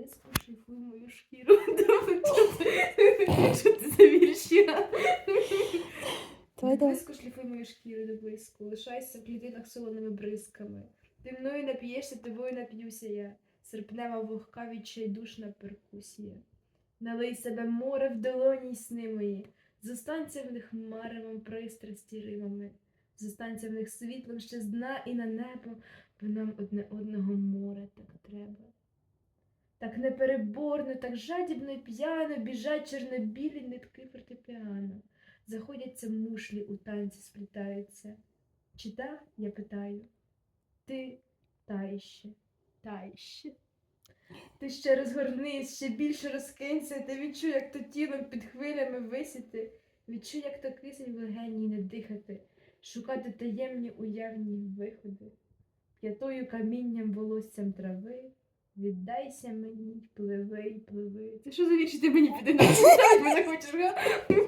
блиску, шліфуй мою шкіру. Що ти за вірші? Блиску шліфуй мою шкіру до блиску, лишайся в клітинах солоними бризками. Ти мною нап'єшся, тобою нап'юся я. Серпнева вогка відчайдушна перкусія. Налий себе море в долоні й сни мої, зостанься в них маревом пристрасті римами, зостанься в них світлом ще з дна і на небо, бо нам одне одного. Так непереборно, так жадібно й п'яно біжать чорнобілі нитки фортепіано. Заходяться мушлі у танці сплітаються. Чи та, я питаю, ти та іще, та. Ти ще розгорнись, ще більше розкинься, ти відчуй, як то тілом під хвилями висіти, відчуй, як то кисень в легені не дихати, шукати таємні уявні виходи, п'ятою камінням волоссям трави, віддайся мені, пливи, й пливи. Це що за вірші ти мені піди на мене хочеш?